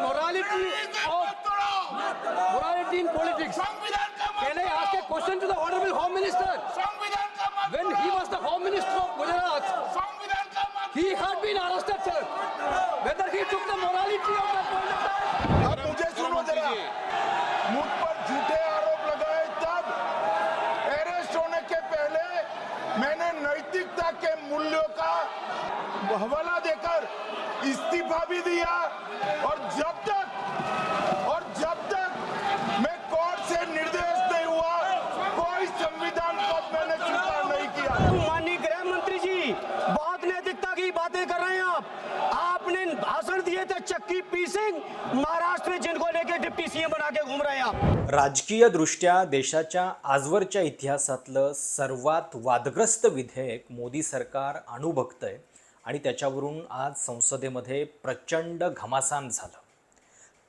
morality of morality in politics. Can I ask a question to the Honorable Home Minister? हवाला देकर इस्तीफा भी दिया और जब तक और जब तक मैं कोर्ट से निर्देश नहीं हुआ कोई संविधान पद मैंने स्वीकार नहीं किया। माननीय गृह मंत्री जी बहुत नैतिकता की बातें कर रहे हैं आप। आपने भाषण दिए थे चक्की पी सिंह महाराष्ट्र में जिनको लेके डिप्टी सीएम बना के घूम रहे हैं आप। राजकीय दृष्ट्या देशाच्या आजवरच्या इतिहासातलं सर्वात वादग्रस्त विधेयक मोदी सरकार आणू बघतंय आणि त्याच्यावरून आज संसदेमध्ये प्रचंड घमासान झालं.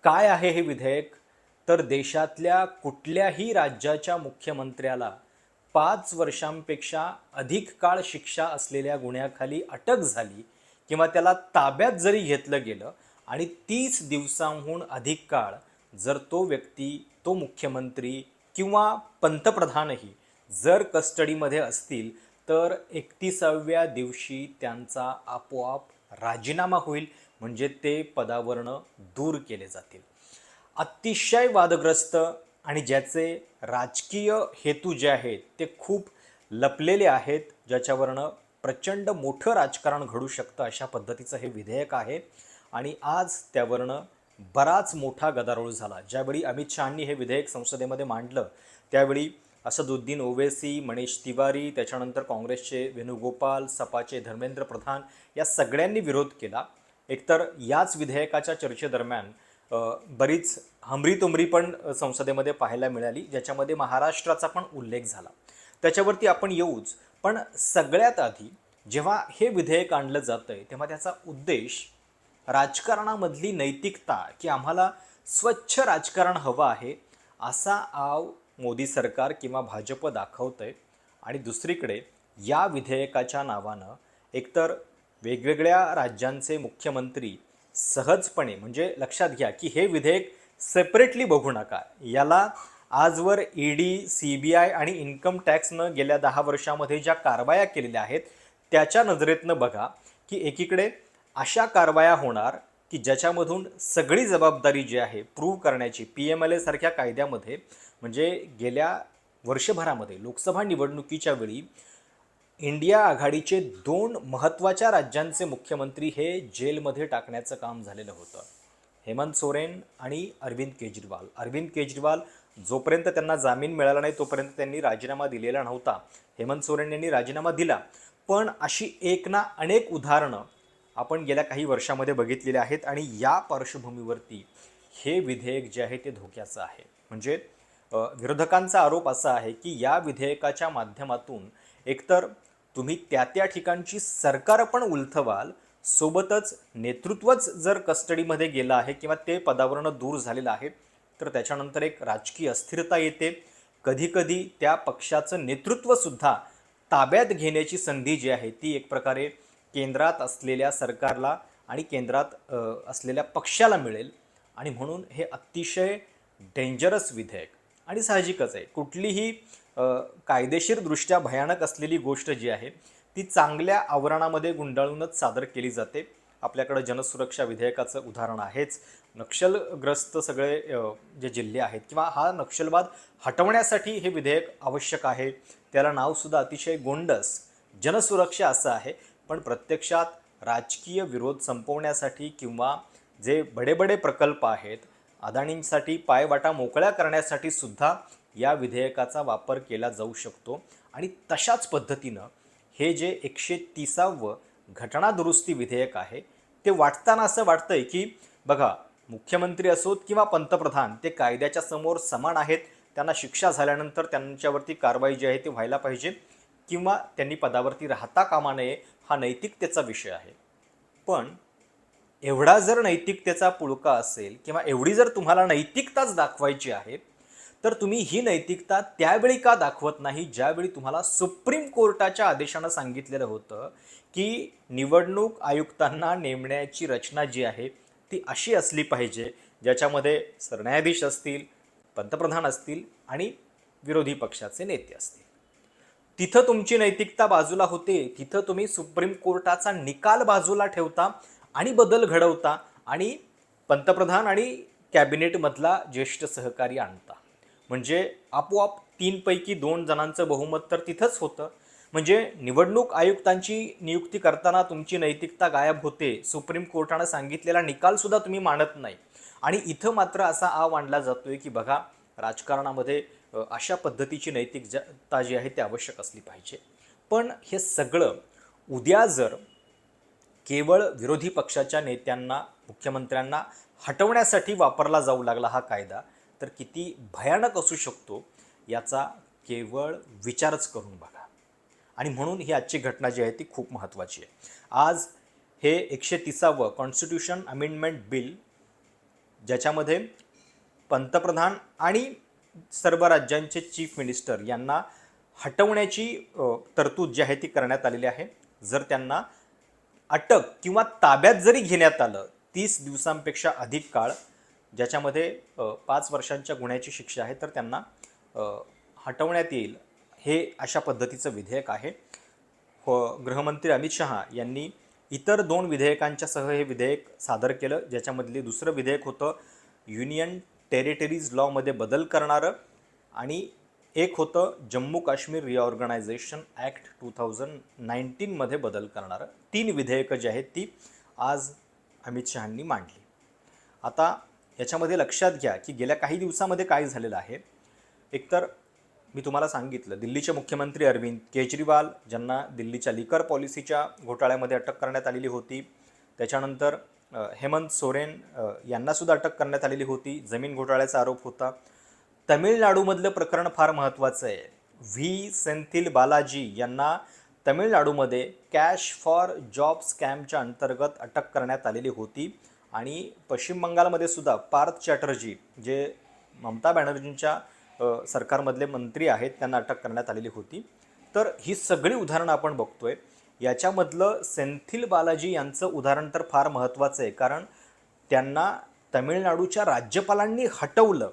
काय आहे हे विधेयक? तर देशातल्या कुठल्याही राज्याच्या मुख्यमंत्र्याला पाच वर्षांपेक्षा अधिक काळ शिक्षा असलेल्या गुन्ह्याखाली अटक झाली किंवा त्याला ताब्यात जरी घेतलं गेलं आणि तीस दिवसांहून अधिक काळ जर तो व्यक्ती तो मुख्यमंत्री किंवा पंतप्रधानही जर कस्टडीमध्ये असतील तर एकतीसाव्या दिवशी त्यांचा आपोआप राजीनामा होईल म्हणजे ते पदावरनं दूर केले जातील. अतिशय वादग्रस्त आणि ज्याचे राजकीय हेतू जे आहेत ते खूप लपलेले आहेत ज्याच्यावरनं प्रचंड मोठं राजकारण घडू शकतं अशा पद्धतीचं हे विधेयक आहे. आणि आज त्यावरनं बराच मोठा गदारोळ झाला. ज्यावेळी अमित शहानी हे विधेयक संसदेमध्ये मांडलं त्यावेळी असदुद्दीन ओवेसी मनीष तिवारी त्याच्यानंतर काँग्रेसचे वेणुगोपाल सपाचे धर्मेंद्र प्रधान या सगळ्यांनी विरोध केला. एकतर याच विधेयकाच्या चर्चेदरम्यान बरीच हमरीतुमरी पण संसदेमध्ये पाहायला मिळाली ज्याच्यामध्ये महाराष्ट्राचा पण उल्लेख झाला. त्याच्यावरती आपण येऊच पण सगळ्यात आधी जेव्हा हे विधेयक आणलं जातं आहे तेव्हा त्याचा उद्देश राजकारणामधली नैतिकता की आम्हाला स्वच्छ राजकारण हवं आहे असा आव मोदी सरकार किंवा भाजप दाखवतं आहे आणि दुसरीकडे या विधेयकाच्या नावानं एकतर वेगवेगळ्या राज्यांचे मुख्यमंत्री सहजपणे म्हणजे लक्षात घ्या की हे विधेयक सेपरेटली बघू नका. याला आजवर E D C B I आणि इन्कम टॅक्सनं गेल्या दहा वर्षामध्ये ज्या कारवाया केलेल्या आहेत त्याच्या नजरेतनं बघा की एकीकडे अशा कारवाया होणार की ज्याच्यामधून सगळी जबाबदारी जी आहे प्रूव्ह करण्याची पी एम एल एसारख्या कायद्यामध्ये म्हणजे गेल्या वर्षभरामध्ये लोकसभा निवडणुकीच्या वेळी इंडिया आघाडीचे दोन महत्त्वाच्या राज्यांचे मुख्यमंत्री हे जेलमध्ये टाकण्याचं काम झालेलं होतं. हेमंत सोरेन आणि अरविंद केजरीवाल. अरविंद केजरीवाल जोपर्यंत त्यांना जामीन मिळाला नाही तोपर्यंत त्यांनी राजीनामा दिलेला नव्हता. हेमंत सोरेन यांनी राजीनामा दिला. पण अशी एक ना अनेक उदाहरणं आपण गेल्या काही वर्षामध्ये बघितलेली आहेत आणि या पार्श्वभूमीवरती हे विधेयक जे आहे ते धोक्याचं आहे. म्हणजे विरोधकांचा आरोप असा आहे की या विधेयकाच्या माध्यमातून एकतर तुम्ही त्या त्या ठिकाणची सरकार पण उलथवाल सोबतच नेतृत्वच जर कस्टडीमध्ये गेलं आहे किंवा ते पदावरनं दूर झालेलं आहे तर त्याच्यानंतर एक राजकीय अस्थिरता येते. कधीकधी त्या पक्षाचं नेतृत्वसुद्धा ताब्यात घेण्याची संधी जी आहे ती एक प्रकारे केंद्रात असलेल्या सरकारला आणि केंद्रात असलेल्या पक्षाला मिळेल. आणि म्हणून हे अतिशय डेंजरस विधेयक. आणि साहजिकच आहे. कुठलीही कायदेशीरदृष्ट्या भयानक असलेली गोष्ट जी आहे ती चांगल्या आवरणामध्ये गुंडाळूनच सादर केली जाते. आपल्याकडं जनसुरक्षा विधेयकाचं उदाहरण आहेच. नक्षलग्रस्त सगळे जे जिल्हे आहेत किंवा हा नक्षलवाद हटवण्यासाठी हे विधेयक आवश्यक आहे. त्याला नावसुद्धा अतिशय गोंडस. जनसुरक्षा असं आहे पण प्रत्यक्षात राजकीय विरोध संपवण्यासाठी किंवा जे बडे बडे प्रकल्प आहेत अदाणींसाठी पायवाटा मोकळ्या करण्यासाठी सुद्धा या विधेयकाचा वापर केला जाऊ शकतो. आणि तशाच पद्धतीनं हे जे एकशे तीसावं घटना दुरुस्ती विधेयक आहे ते वाटताना असं वाटतंय की बघा मुख्यमंत्री असोत किंवा पंतप्रधान ते कायद्याच्या समोर समान आहेत त्यांना शिक्षा झाल्यानंतर त्यांच्यावरती कारवाई जी आहे ती व्हायला पाहिजे किंवा त्यांनी पदावरती राहता कामा नये हा नैतिकतेचा विषय आहे. पण एवढा जर नैतिकतेचा पुळका असेल किंवा एवढी जर तुम्हाला नैतिकताच दाखवायची आहे तर तुम्ही ही नैतिकता त्यावेळी का दाखवत नाही ज्यावेळी तुम्हाला सुप्रीम कोर्टाच्या आदेशानं सांगितलेलं होतं की निवडणूक आयुक्तांना नेमण्याची रचना जी आहे ती अशी असली पाहिजे ज्याच्यामध्ये सरन्यायाधीश असतील पंतप्रधान असतील आणि विरोधी पक्षाचे नेते असतील. तिथं तुमची नैतिकता बाजूला होते तिथं तुम्ही सुप्रीम कोर्टाचा निकाल बाजूला ठेवता आणि बदल घडवता आणि पंतप्रधान आणि कॅबिनेटमधला ज्येष्ठ सहकारी आणता. म्हणजे आपोआप तीनपैकी दोन जणांचं बहुमत तर तिथंच होतं. म्हणजे निवडणूक आयुक्तांची नियुक्ती करताना तुमची नैतिकता गायब होते सुप्रीम कोर्टानं सांगितलेला निकालसुद्धा तुम्ही मानत नाही. आणि इथं मात्र असा आव आणला जातोय की बघा राजकारणामध्ये अशा पद्धतीची नैतिकता जी आहे ती आवश्यक असली पाहिजे. पण हे सगळं उद्या जर केवळ विरोधी पक्षाच्या नेत्यांना मुख्यमंत्र्यांना हटवण्यासाठी वापरला जाऊ लागला हा कायदा. तर किती भयानक असू शकतो याचा केवळ विचारच करून बघा. आणि म्हणून ही आजची घटना जी आहे ती खूप महत्त्वाची आहे. आज हे एकशे तिसावं कॉन्स्टिट्यूशन अमेंडमेंट बिल ज्याच्यामध्ये पंतप्रधान आणि सर्व राज्यांचे चीफ मिनिस्टर यांना हटवण्याची तरतूद जी आहे ती करण्यात आलेली आहे. जर त्यांना अटक किंवा ताब्यात जरी घेण्यात आलं तीस दिवसांपेक्षा अधिक काळ ज्याच्यामध्ये पाच वर्षांच्या गुन्ह्याची शिक्षा आहे तर त्यांना हटवण्यात येईल हे अशा पद्धतीचं विधेयक आहे. हो गृहमंत्री अमित शहा यांनी इतर दोन विधेयकांच्यासह हे विधेयक सादर केलं ज्याच्यामधले दुसरं विधेयक होतं युनियन टेरिटरीज लॉमध्ये बदल करणारं आणि एक होतं Jammu Kashmir reorganisation act two thousand नाईन्टीनमध्ये बदल करणारं. तीन विधेयकं जी आहेत ती आज अमित शहांनी मांडली. आता याच्यामध्ये लक्षात घ्या की गेल्या काही दिवसामध्ये काय झालेलं आहे. एकतर मी तुम्हाला सांगितलं दिल्लीचे मुख्यमंत्री अरविंद केजरीवाल ज्यांना दिल्लीच्या लिकर पॉलिसीच्या घोटाळ्यामध्ये अटक करण्यात आलेली होती. त्याच्यानंतर हेमंत सोरेन यांनासुद्धा अटक करण्यात आलेली होती. जमीन घोटाळ्याचा आरोप होता. तमिळनाडूमधलं प्रकरण फार महत्त्वाचं आहे. व्ही. सेंथिल बालाजी यांना तमिळनाडूमध्ये कॅश फॉर जॉब स्कॅमच्या अंतर्गत अटक करण्यात आलेली होती आणि पश्चिम बंगालमध्ये सुद्धा पार्थ चॅटर्जी जे ममता बॅनर्जींच्या सरकारमधले मंत्री आहेत त्यांना अटक करण्यात आलेली होती. तर ही सगळी उदाहरणं आपण बघतोय. याच्यामधलं सेंथिल बालाजी यांचं उदाहरण तर फार महत्त्वाचं आहे कारण त्यांना तमिळनाडूच्या राज्यपालांनी हटवलं.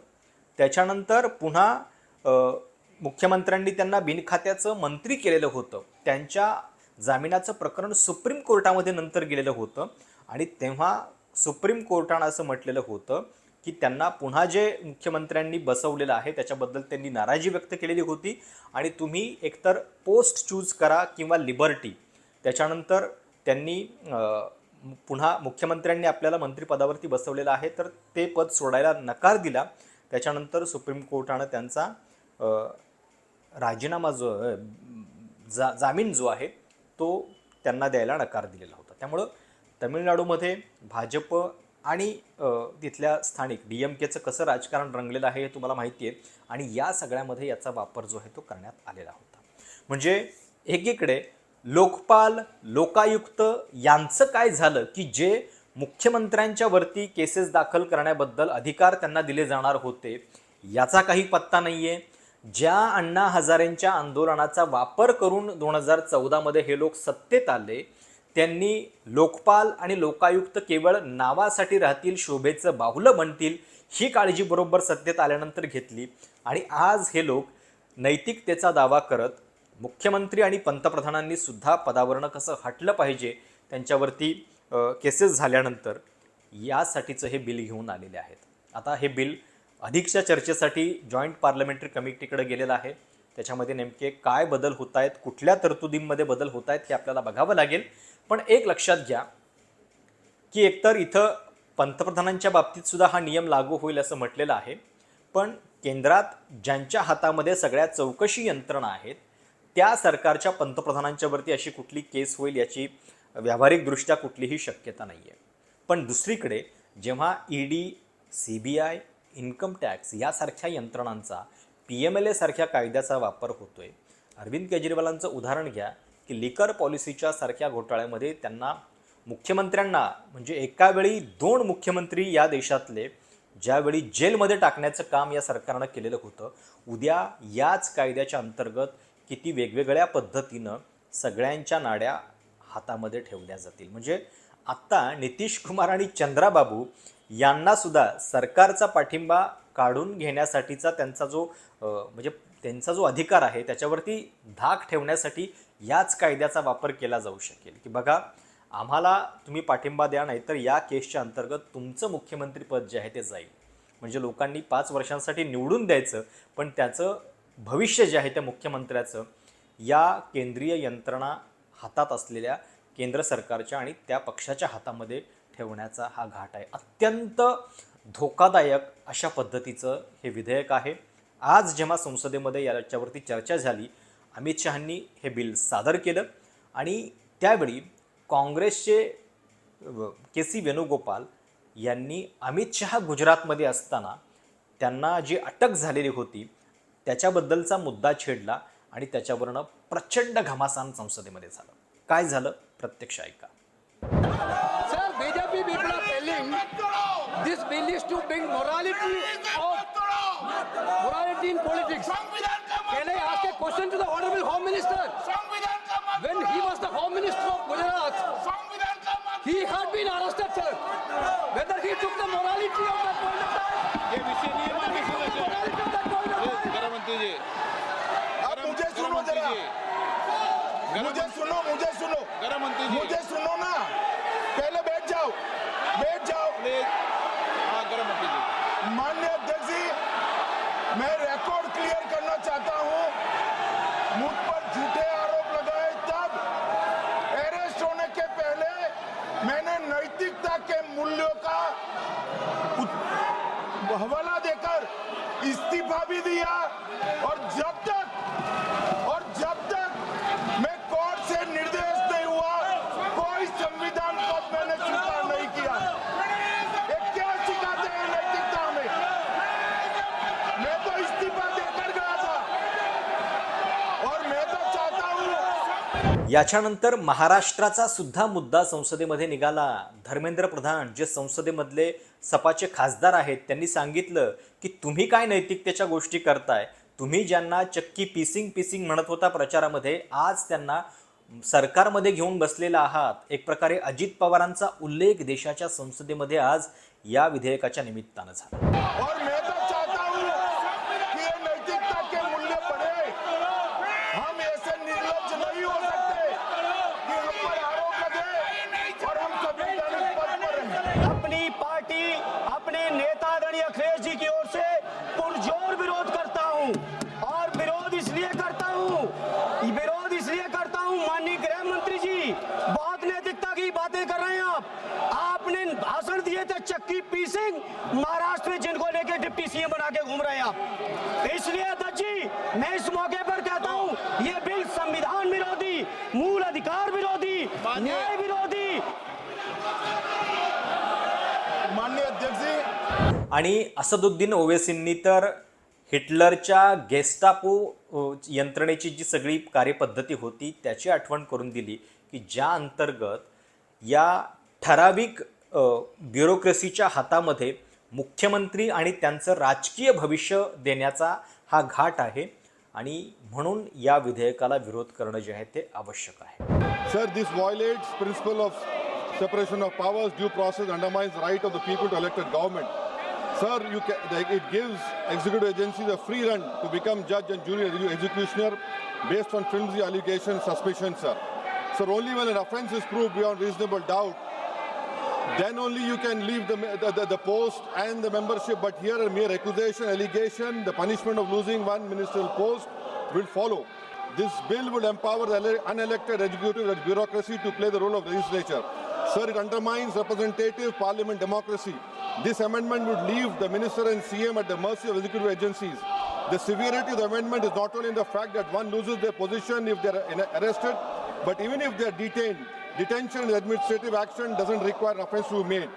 त्याच्यानंतर पुन्हा मुख्यमंत्र्यांनी त्यांना बिनखात्याचं मंत्री केलेलं होतं. त्यांच्या जामिनाचं प्रकरण सुप्रीम कोर्टामध्ये नंतर गेलेलं होतं. आणि तेव्हा सुप्रीम कोर्टानं असं म्हटलेलं होतं की त्यांना पुन्हा जे मुख्यमंत्र्यांनी बसवलेलं आहे त्याच्याबद्दल त्यांनी नाराजी व्यक्त केलेली होती. आणि तुम्ही एकतर पोस्ट चूज करा किंवा लिबर्टी. त्याच्यानंतर त्यांनी पुन्हा मुख्यमंत्र्यांनी आपल्याला मंत्रिपदावरती बसवलेलं आहे तर ते पद सोडायला नकार दिला. त्याच्यानंतर सुप्रीम कोर्टानं त्यांचा राजीनामा जो जा जामीन जो आहे तो त्यांना द्यायला नकार दिलेला होता. त्यामुळं तमिळनाडूमध्ये भाजप आणि तिथल्या स्थानिक डी एम केचं कसं राजकारण रंगलेलं आहे हे तुम्हाला माहिती आहे आणि या सगळ्यामध्ये याचा वापर जो आहे तो करण्यात आलेला होता. म्हणजे एकीकडे लोकपाल लोकायुक्त यांचं काय झालं की जे मुख्यमंत्र्यांच्या वरती केसेस दाखल करण्याबद्दल अधिकार त्यांना दिले जाणार होते याचा काही पत्ता नाही आहे ज्या अण्णा हजारेंच्या आंदोलनाचा वापर करून दोन हजार चौदामध्ये हे लोक सत्तेत आले त्यांनी लोकपाल आणि लोकायुक्त केवळ नावासाठी राहतील शोभेचं बाहुलं बनतील ही काळजी बरोबर सत्तेत आल्यानंतर घेतली. आणि आज हे लोक नैतिकतेचा दावा करत मुख्यमंत्री आणि पंतप्रधानांनी सुद्धा पदावरणं कसं हटलं पाहिजे त्यांच्यावरती केसेस झाल्यानंतर यासाठीचं हे बिल घेऊन आलेले आहेत. आता हे बिल अधिकच्या चर्चेसाठी जॉईंट पार्लमेंटरी कमिटीकडे गेलेलं आहे. त्याच्यामध्ये नेमके काय बदल होत आहेत कुठल्या तरतुदींमध्ये बदल होत आहेत हे आपल्याला बघावं लागेल. पण एक लक्षात घ्या की एकतर इथं पंतप्रधानांच्या बाबतीत सुद्धा हा नियम लागू होईल असं म्हटलेलं आहे. पण केंद्रात ज्यांच्या हातामध्ये सगळ्या चौकशी यंत्रणा आहेत त्या सरकारच्या पंतप्रधानांच्यावरती अशी कुठली केस होईल याची व्यावहारिकदृष्ट्या कुठलीही शक्यता नाही आहे पण दुसरीकडे जेव्हा E D C B I income tax यासारख्या यंत्रणांचा पी एम एल ए सारख्या कायद्याचा वापर होतो आहे अरविंद केजरीवालांचं उदाहरण घ्या की लिकर पॉलिसीच्या सारख्या घोटाळ्यामध्ये त्यांना मुख्यमंत्र्यांना म्हणजे एका वेळी दोन मुख्यमंत्री या देशातले ज्यावेळी जेलमध्ये टाकण्याचं काम या सरकारनं केलेलं होतं उद्या याच कायद्याच्या अंतर्गत किती वेगवेगळ्या पद्धतीनं सगळ्यांच्या नाड्या हातामध्ये ठेवल्या जातील. म्हणजे आत्ता नितीश कुमार आणि चंद्राबाबू यांनासुद्धा सरकारचा पाठिंबा काढून घेण्यासाठीचा त्यांचा जो म्हणजे त्यांचा जो अधिकार आहे त्याच्यावरती धाक ठेवण्यासाठी याच कायद्याचा वापर केला जाऊ शकेल. की बघा आम्हाला तुम्ही पाठिंबा द्या नाहीतर या केसच्या अंतर्गत तुमचं मुख्यमंत्रीपद जे आहे ते जाईल. म्हणजे लोकांनी पाच वर्षांसाठी निवडून द्यायचं पण त्याचं भविष्य जे आहे त्या मुख्यमंत्र्याचं या केंद्रीय यंत्रणा हातात असलेल्या केंद्र सरकारच्या आणि त्या पक्षाच्या हातामध्ये ठेवण्याचा हा घाट आहे. अत्यंत धोकादायक अशा पद्धतीचं हे विधेयक आहे. आज जेव्हा संसदेमध्ये याच्यावरती चर्चा झाली अमित शहांनी हे बिल सादर केलं आणि त्यावेळी काँग्रेसचे के सी वेणुगोपाल यांनी अमित शहा गुजरातमध्ये असताना त्यांना जी अटक झालेली होती त्याच्याबद्दलचा मुद्दा छेडला आणि त्याच्यावरनं प्रचंड घमासान संसदेमध्ये झालं काय झालं प्रत्यक्ष ऐका sir BJP people are telling this bill is to bring morality of morality in politics can I ask a question to the honourable home minister record clear करना चाहता हूँ। मुझ पर झूठे आरोप लगाए तब अरेस्ट होने के पहले मैंने नैतिकता के मूल्यों का हवाला देकर इस्तीफा भी दिया और जब तक याच्यानंतर महाराष्ट्राचा सुद्धा मुद्दा संसदेमध्ये निघाला. धर्मेंद्र प्रधान जे संसदेमधले सपाचे खासदार आहेत त्यांनी सांगितलं की तुम्ही काय नैतिकतेच्या गोष्टी करताय? तुम्ही ज्यांना चक्की पिसिंग पिसिंग म्हणत होता प्रचारामध्ये आज त्यांना सरकारमध्ये घेऊन बसलेला आहात. एक प्रकारे अजित पवारांचा उल्लेख देशाच्या संसदेमध्ये आज या विधेयकाच्या निमित्तानं झाला और मैं तो चाहता हूं कि ये नैतिकता के मूल्य बढ़े हम ऐसे निर्लज नहीं हो सकते कि हम पर आरोप लगे और हम संवैधानिक पद पर रहें अपनी पार्टी अपने नेता आदरणीय अखिलेश जी की ओर से पुरजोर विरोध करता हूं और विरोध इसलिए करता हूं ये विरोध इसलिए करता हूं माननीय गृह मंत्री जी बहुत नैतिकता की बातें कर रहे हैं आप आपने भाषण दिए थे चक्की पीसिंग महाराष्ट्र में जिनको सीएम बना के घूम रहे हैं आप। इसलिए अध्यक्ष जी मैं इस मौके पर कहता हूं ये बिल संविधान विरोधी मूल अधिकार विरोधी न्याय विरोधी। माननीय अध्यक्ष जी। आणि असदुद्दीन ओवेसींनी तर हिटलरच्या गेस्टापो यंत्रणेची जी सगळी कार्यपद्धती होती त्याची आठवण करून दिली की ज्या अंतर्गत या ठराविक अ, ब्युरोक्रेसीच्या हातामध्ये मुख्यमंत्री आणि त्यांचं राजकीय भविष्य देण्याचा हा घाट आहे. आणि म्हणून या विधेयकाला विरोध करणं जे आहे ते आवश्यक आहे. Sir this violates principle of separation of powers due process undermines right of the people to elected government sir you it gives executive agency the free run to become जज and junior executioner based on film allegation suspicion sir sir only when an offence is prove beyond reasonable doubt then only you can leave the, the, the, post and the membership. But here, a mere accusation, allegation, the punishment of losing one ministerial post will follow. This bill would empower the unelected executive and bureaucracy to play the role of legislature. Sir, it undermines representative parliament democracy. This amendment would leave the minister and CM at the mercy of executive agencies. The severity of the amendment is not only in the fact that one loses their position if they are arrested, but even if they are detained. Detention is administrative action doesn't require an offense to be made.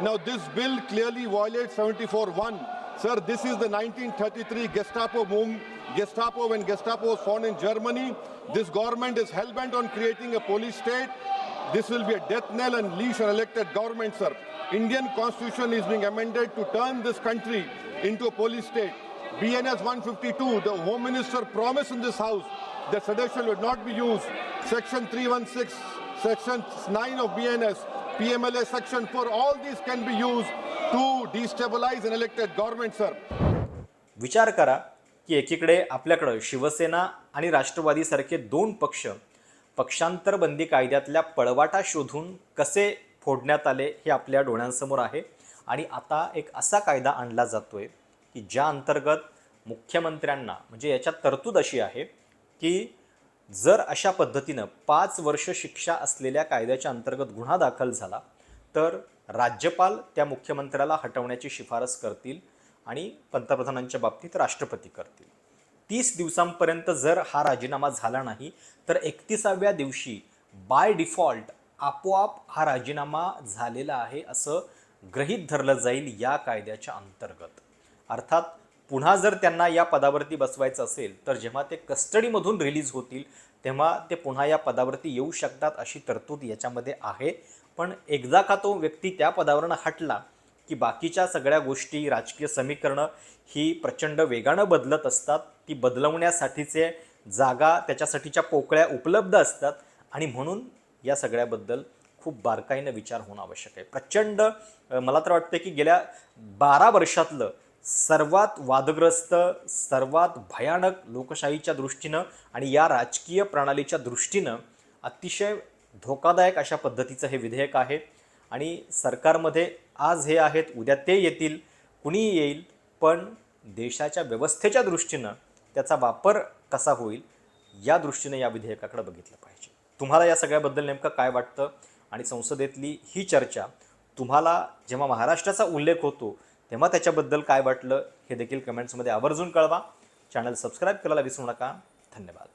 Now, this bill clearly violates 74.1. Sir, this is the 1933 Gestapo move. Gestapo, when Gestapo was formed in Germany, this government is hell-bent on creating a police state. This will be a death knell and leash an elected government, sir. Indian constitution is being amended to turn this country into a police state. BNS 152, the Home Minister promised in this House that sedition would not be used. Section 316 Section 9 of BNS, PMLA Section 4, all these can be used to destabilize an elected government, sir. विचार करा की एकीकडे आपल्याकडं शिवसेना आणि राष्ट्रवादीसारखे दोन पक्ष पक्षांतर बंदी कायद्यातल्या पळवाटा शोधून कसे फोडण्यात आले हे आपल्या डोळ्यांसमोर आहे आणि आता एक असा कायदा आणला जातोय की ज्या अंतर्गत मुख्यमंत्र्यांना म्हणजे याच्यात तरतूद अशी आहे की जर अशा पद्धतीनं पाच वर्ष शिक्षा असलेल्या कायद्याच्या अंतर्गत गुन्हा दाखल झाला तर राज्यपाल त्या मुख्यमंत्र्याला हटवण्याची शिफारस करतील आणि पंतप्रधानांच्या बाबतीत राष्ट्रपती करतील. तीस दिवसांपर्यंत जर हा राजीनामा झाला नाही तर एकतीसाव्या दिवशी बाय डिफॉल्ट आपोआप हा राजीनामा झालेला आहे असं ग्रहीत धरलं जाईल या कायद्याच्या अंतर्गत. अर्थात पुन्हा जर त्यांना या पदावरती बसवायचं असेल तर जेव्हा ते कस्टडीमधून रिलीज होतील तेव्हा ते पुन्हा या पदावरती येऊ शकतात अशी तरतूद याच्यामध्ये आहे. पण एकदा का तो व्यक्ती त्या पदावरनं हटला की बाकीच्या सगळ्या गोष्टी राजकीय समीकरणं ही प्रचंड वेगानं बदलत असतात ती बदलवण्यासाठीचे जागा त्याच्यासाठीच्या पोकळ्या उपलब्ध असतात आणि म्हणून या सगळ्याबद्दल खूप बारकाईनं विचार होणं आवश्यक आहे. प्रचंड मला तर वाटतं की गेल्या बारा वर्षातलं सर्वात वादग्रस्त सर्वात भयानक लोकशाहीच्या दृष्टीनं आणि या राजकीय प्रणालीच्या दृष्टीनं अतिशय धोकादायक अशा पद्धतीचं हे विधेयक आहे. आणि सरकारमध्ये आज हे आहेत उद्या ते येतील कुणीही येईल पण देशाच्या व्यवस्थेच्या दृष्टीनं त्याचा वापर कसा होईल या दृष्टीनं या विधेयकाकडे बघितलं पाहिजे. तुम्हाला या सगळ्याबद्दल नेमकं काय वाटतं? आणि संसदेतली ही चर्चा तुम्हाला जेव्हा महाराष्ट्राचा उल्लेख होतो तेव्हा त्याच्याबद्दल काय वाटलं हे देखील कमेंट्समध्ये आवर्जून कळवा. चॅनल सबस्क्राईब करायला विसरू नका. धन्यवाद.